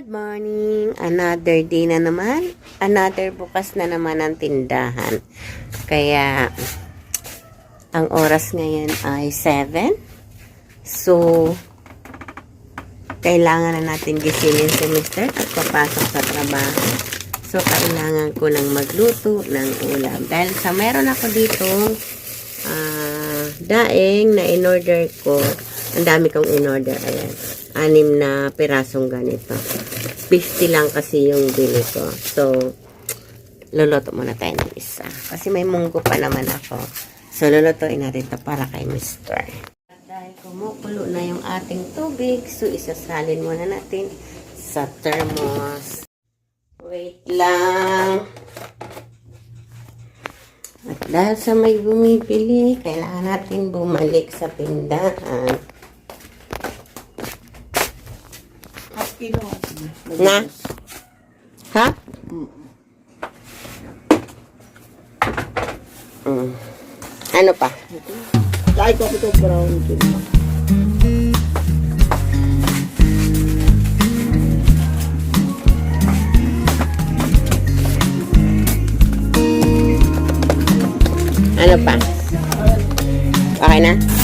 Good morning! Another day na naman. Another bukas na naman ang tindahan. Kaya, ang oras ngayon ay 7. So, kailangan na natin gisingin si Mr. at papasok sa trabaho. So, kailangan ko nang magluto ng ulam. Dahil sa meron ako ditong ah, daing na in-order ko. Ang dami kong in-order. Ayan. Anim na pirasong ganito. 50 lang kasi yung bili ko. So, luluto muna tayo ng isa. Kasi may munggo pa naman ako. So, lulutuin natin ito para kay Mr. Dahil kumukulo na yung ating tubig, so isasalin muna natin sa thermos. Wait lang. At dahil sa may bumibili, kailangan natin bumalik sa pindahan. Kilo. Na? Ha? Mm. Ano pa? Like ko ito brown sugar. Ano pa? Okay na?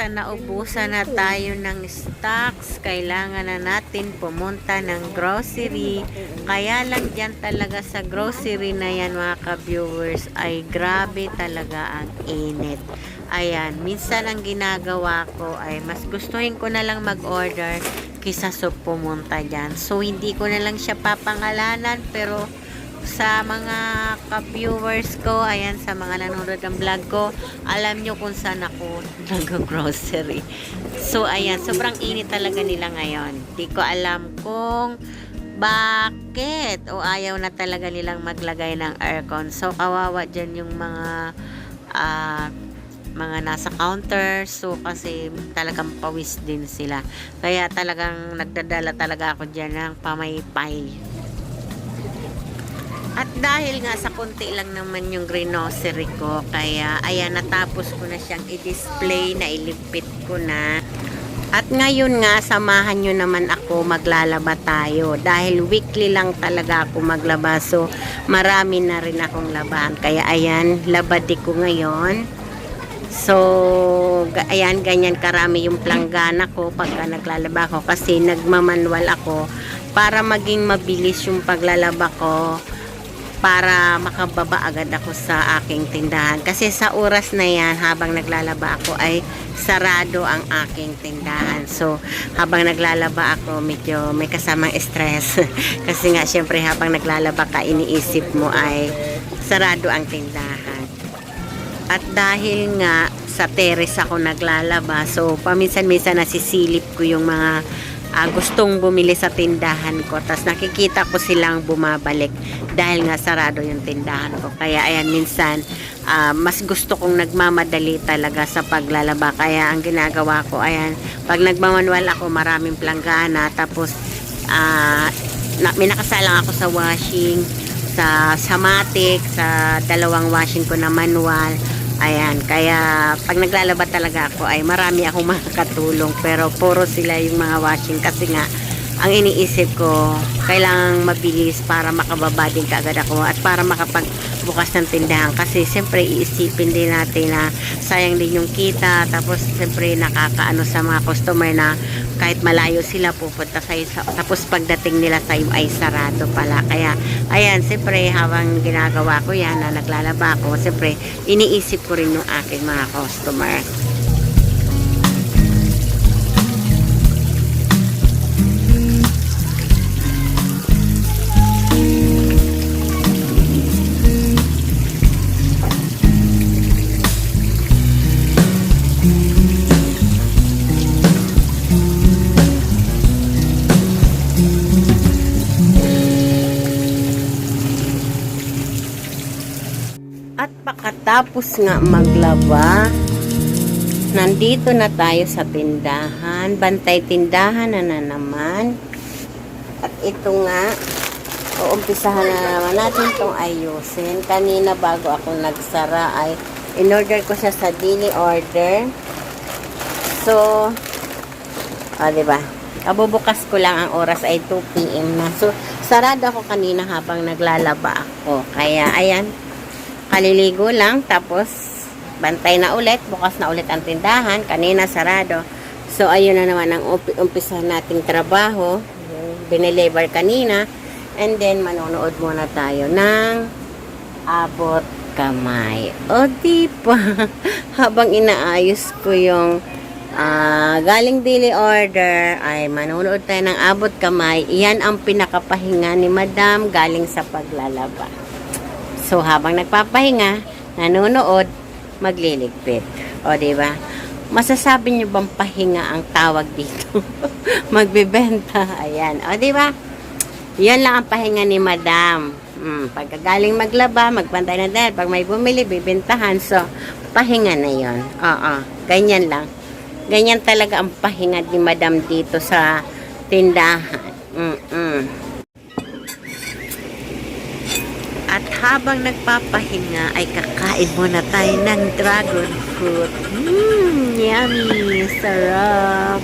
Sa naubusan na tayo ng stocks, kailangan na natin pumunta ng grocery. Kaya lang dyan talaga sa grocery na yan mga ka-viewers ay grabe talaga ang init. Ayan, minsan ang ginagawa ko ay mas gustuhin ko na lang mag-order kisa sa pumunta dyan. So, hindi ko na lang siya papangalanan pero sa mga ka-viewers ko, ayan, sa mga nanonood ng vlog ko, alam nyo kung saan ako nag-grocery. So, ayan, sobrang init talaga nila ngayon. Di ko alam kung bakit o ayaw na talaga nilang maglagay ng aircon. So, kawawa dyan yung mga ah, mga nasa counter. So, kasi talagang pawis din sila. Kaya talagang nagdadala talaga ako dyan ng pamaypay. Dahil nga sa konti lang naman yung greenossery ko, kaya ayan, natapos ko na siyang i-display, na ilipit ko na. At ngayon nga, samahan nyo naman ako maglalaba tayo. Dahil weekly lang talaga ako maglaba. So, marami na rin akong labahan. Kaya ayan, labadi ko ngayon. So, ayan, ganyan karami yung planggana ko pagka naglalaba ko. Kasi nagmamanwal ako para maging mabilis yung paglalaba ko para makababa agad ako sa aking tindahan. Kasi sa oras na yan, habang naglalaba ako, ay sarado ang aking tindahan. So, habang naglalaba ako, medyo may kasamang stress. Kasi nga, syempre, habang naglalaba ka, iniisip mo ay sarado ang tindahan. At dahil nga sa terrace ako naglalaba, so paminsan-minsan nasisilip ko yung mga ah, gustong bumili sa tindahan ko. Tapos nakikita ko silang bumabalik dahil nga sarado yung tindahan ko. Kaya ayan, minsan ah, mas gusto kong nagmamadali talaga sa paglalaba. Kaya ang ginagawa ko, ayan, pag nagmamanwal ako, maraming planggana. Tapos ah, na, may nakasalang ako sa washing sa Samatic, sa dalawang washing ko na manual. Ayan, kaya pag naglalaba talaga ako ay marami akong makakatulong pero puro sila yung mga washing. Kasi nga ang iniisip ko kailangang mabilis para makababa din kaagad ako at para makapagbukas ng tindahan. Kasi siyempre iisipin din natin na sayang din yung kita tapos siyempre nakakaano sa mga customer na kahit malayo sila pupunta sa isa tapos pagdating nila sa ay sarado pala. Kaya ayan siyempre habang ginagawa ko yan na naglalaba ako siyempre iniisip ko rin yung aking mga customer pakatapos nga maglaba, nandito na tayo sa tindahan. Bantay tindahan na na naman. At ito nga, uumpisahan na naman natin itong ayusin. Kanina bago ako nagsara ay in-order ko siya sa daily order. So, ah, di ba? Kabubukas ko lang ang oras ay 2 p.m. na. So, sarado ako kanina habang naglalaba ako. Kaya, ayan, kaliligo lang. Tapos, bantay na ulit. Bukas na ulit ang tindahan. Kanina, sarado. So, ayun na naman ang umpi- umpisa nating trabaho. Biniliver kanina. And then, manonood muna tayo ng abot kamay. O, di ba? Habang inaayos ko yung ah, galing daily order, ay manonood tayo ng abot kamay. Iyan ang pinakapahinga ni Madam galing sa paglalaba. So, habang nagpapahinga, nanonood, magliligpit. O, di ba? Masasabi niyo bang pahinga ang tawag dito? Magbebenta. Ayan. O, di ba? Yan lang ang pahinga ni Madam. Mm, pagkagaling maglaba, magbantay na dahil. Pag may bumili, bibentahan. So, pahinga na yon. Oo, ganyan lang. Ganyan talaga ang pahinga ni Madam dito sa tindahan. Mm-mm. Habang nagpapahinga, ay kakain muna tayo ng dragon fruit. Mmm, yummy, sarap.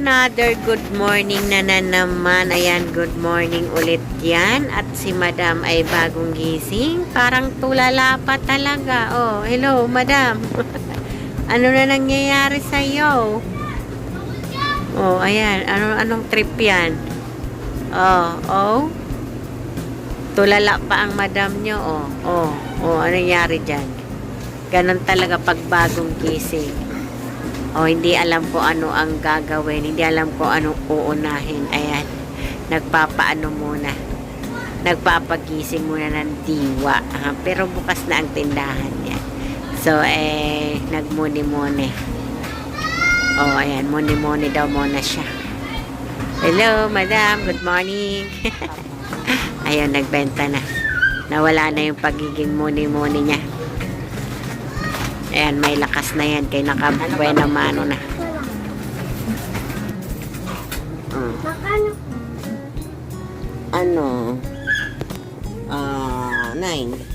Another good morning na na naman. Ayan, good morning ulit yan. At si madam ay bagong gising. Parang tulala pa talaga. Oh, hello, madam. ano na nangyayari sa'yo? Oh, ayan. Ano, anong trip yan? Oh, oh. Tulala pa ang madam nyo. Oh, oh, oh. Ano nangyari dyan? Ganon talaga pag bagong gising. O hindi alam ko ano ang gagawin, hindi alam ko anong uunahin. Ayan, nagpapaano muna. Nagpapagising muna ng diwa. Ah, pero bukas na ang tindahan niya. So, eh, nagmuni-muni. O, ayan, muni-muni daw muna siya. Hello, madam. Good morning. Ayun, nagbenta na. Nawala na yung pagiging muni-muni niya. Ayan, may lakas na yan. Kay nakabuena mano na. Mm. Ano? Ah, nine.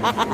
ha ha ha